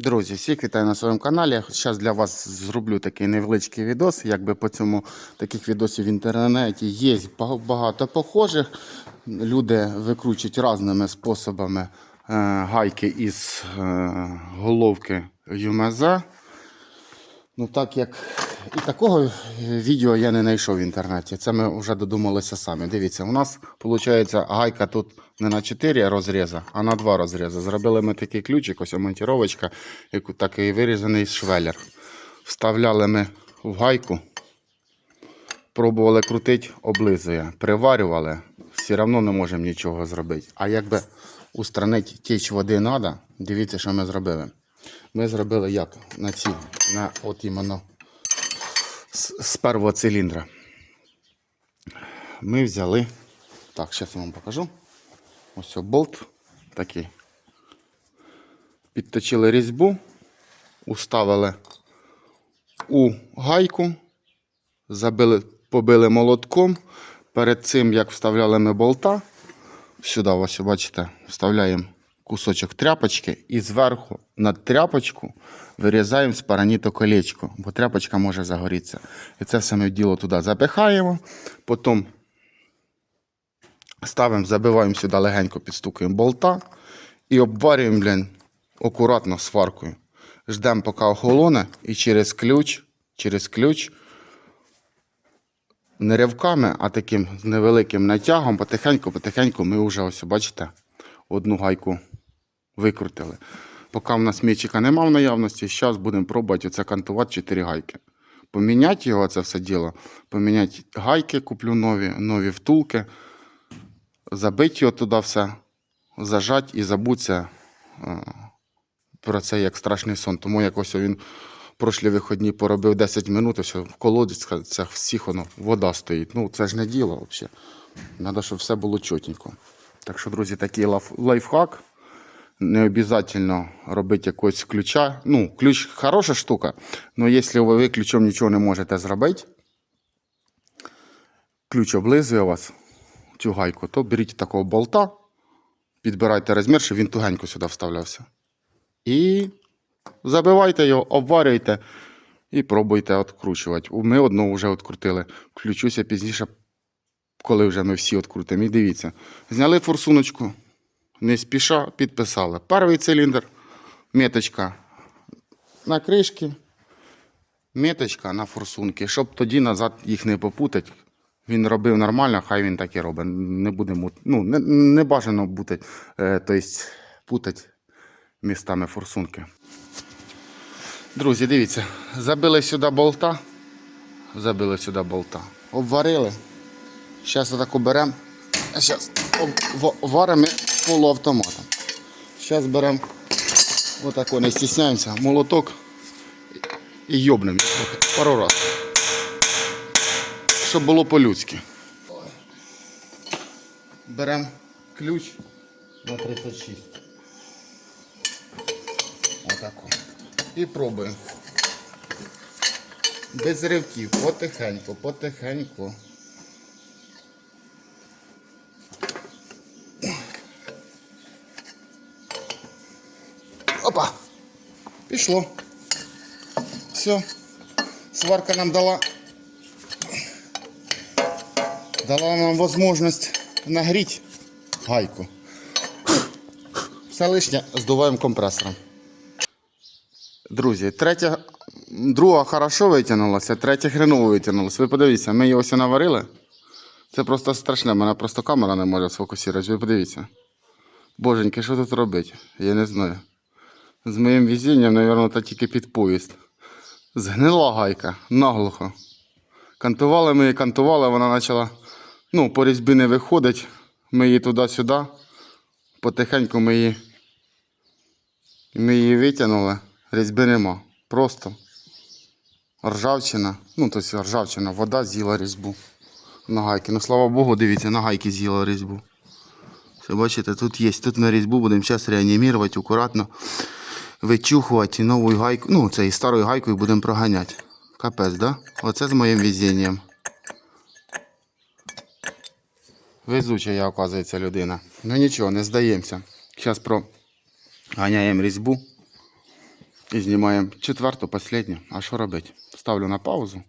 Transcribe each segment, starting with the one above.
Друзі, всіх вітаю на своєму каналі. Зараз для вас зроблю такий невеличкий відос. Якби по цьому таких відосів в інтернеті є багато похожих. Люди викручують різними способами е, гайки із е, головки ЮМЗ. Ну так як і такого е, відео я не знайшов в інтернеті. Це ми вже додумалися самі. Дивіться, у нас виходить гайка тут не на 4 розрізи, а на 2 розрізи. Зробили ми такий ключик, ось монтіровочка, такий вирізаний швелер. Вставляли ми в гайку, пробували крутити, облизує. Приварювали, все одно не можемо нічого зробити. А якби устранити тіч води треба, дивіться, що ми зробили. Ми зробили як на ці, на от іменно з, первого циліндра. Ми взяли. Так, зараз я вам покажу. Ось болт такий. Підточили різьбу, уставили у гайку, забили, побили молотком. Перед цим, як вставляли ми болта, сюди, ось бачите, вставляємо кусочок тряпочки і зверху на тряпочку вирізаємо з параніту колечко, бо тряпочка може загорітися. І це ми діло туди запихаємо, потім ставимо, забиваємо сюди легенько, підстукуємо болта і обварюємо, блін, акуратно сваркою. Ждемо, поки охолоне, і через ключ, через ключ не ривками, а таким невеликим натягом, потихеньку-потихеньку ми вже ось, бачите, одну гайку викрутили. Поки в нас м'ячика нема в наявності, зараз будемо пробувати оце кантувати 4 гайки. Поміняти його, це все діло, поміняти гайки, куплю нові, нові втулки, забити його туди все, зажати і забутися е, про це як страшний сон. Тому якось він прошлі виходні поробив 10 минут, і все, в колодязях всіх воно, вода стоїть. Ну, це ж не діло взагалі. Треба, щоб все було чотенько. Так що, друзі, такий лайф- лайфхак. Не обов'язково робити якогось ключа. Ну, ключ хороша штука, але якщо ви ключом нічого не можете зробити, ключ облизує вас, цю гайку, то беріть такого болта, підбирайте розмір, щоб він тугенько сюди вставлявся. І забивайте його, обварюйте і пробуйте відкручувати. Ми одного вже відкрутили. Включуся пізніше, коли вже ми всі відкрутимо. І дивіться, зняли форсуночку, не спіша підписали. Перший циліндр, меточка на кришки, меточка на форсунки, щоб тоді назад їх не попутати. Він робив нормально, хай він так і робить. Не буде мут... ну, не, не бажано бути, е, тобто путати містами форсунки. Друзі, дивіться, забили сюди болта. Забили сюди болта. Обварили. Зараз отаку беремо. Зараз варимо полуавтоматом. Зараз беремо отако, не стісняємося, молоток і йобнемо пару разів. Щоб було по-людськи. Беремо ключ на 36. Отако. І пробуємо. Без ривків, потихеньку, потихеньку. Пішло. Все. Сварка нам дала. Дала нам можливість нагріти гайку. Все лишнє здуваємо компресором. Друзі, третя, друга хорошо витягнулася, третя хреново витягнулася. Ви подивіться, ми її ось наварили. Це просто страшне, мене просто камера не може сфокусувати. Ви подивіться. Боженьки, що тут робити? Я не знаю. З моїм везінням, мабуть, та тільки під поїзд. Згнила гайка, наглухо. Кантували ми її, кантували, вона почала, ну, по різьбі не виходить. Ми її туди-сюди. Потихеньку ми її, ми її витягнули. Різьби нема. Просто ржавчина. Ну, тобто ржавчина, вода з'їла різьбу на гайки. Ну, слава Богу, дивіться, на гайки з'їла різьбу. Все, бачите, тут є. Тут ми різьбу будемо зараз реанімувати акуратно, вичухувати нову гайку. Ну, це і старою гайкою будемо проганяти. Капець, да? Оце з моїм везінням. Везуча я, оказується, людина. Ну нічого, не здаємося. Зараз проганяємо різьбу. І знімаємо четверту, останню. А що робити? Ставлю на паузу.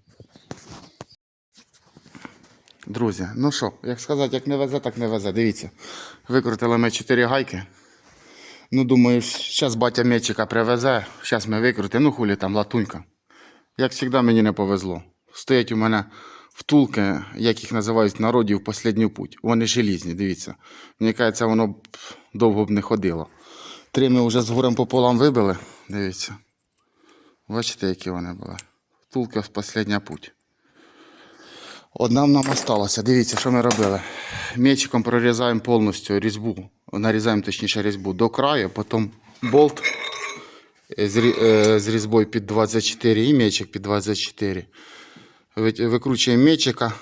Друзі, ну що, як сказати, як не везе, так не везе. Дивіться. Викрутили ми 4 гайки. Ну, думаю, зараз батя м'ячика привезе, зараз ми викрутимо, ну хулі там латунька. Як завжди, мені не повезло. Стоять у мене втулки, як їх називають в народі, в останній путь. Вони желізні, дивіться. Мені кажеться, воно б довго б не ходило. Три ми вже з горем пополам вибили. Дивіться. Бачите, які вони були. Втулки в останній путь. Одна нам осталася. Дивіться, що ми робили. Мечиком прорізаємо повністю різьбу. Нарізаємо точніше різьбу до краю, потім болт з, е, різьбою під 24 і мечик під 24. Викручуємо мечика,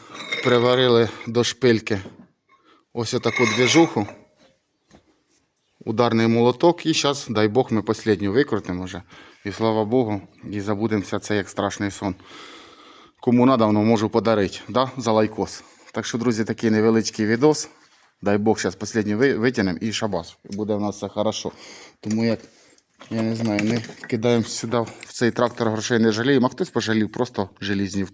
приварили до шпильки ось таку двіжуху. Ударний молоток, і зараз, дай Бог, ми останню викрутимо вже. І слава Богу, і забудемося це як страшний сон. Кому надавно можу подарити, да? за лайкос. Так що, друзі, такий невеличкий відос. Дай Бог, зараз останній витягнемо і шабас. Буде в нас все хорошо. Тому як, я не знаю, ми кидаємо сюди в цей трактор грошей не жаліємо, а хтось пожалів, просто желізні,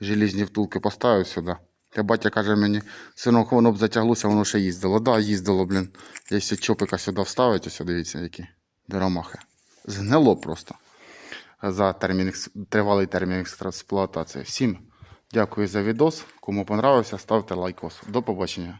желізні втулки поставив сюди. Та батя каже мені, синок, воно б затяглося, воно ще їздило. Да, їздило, блін. Якщо чопика сюди вставить, ось дивіться, які деромахи. Згнило просто за термін, тривалий термін експлуатації. Всім дякую за відос. Кому понравився, ставте лайкос. До побачення.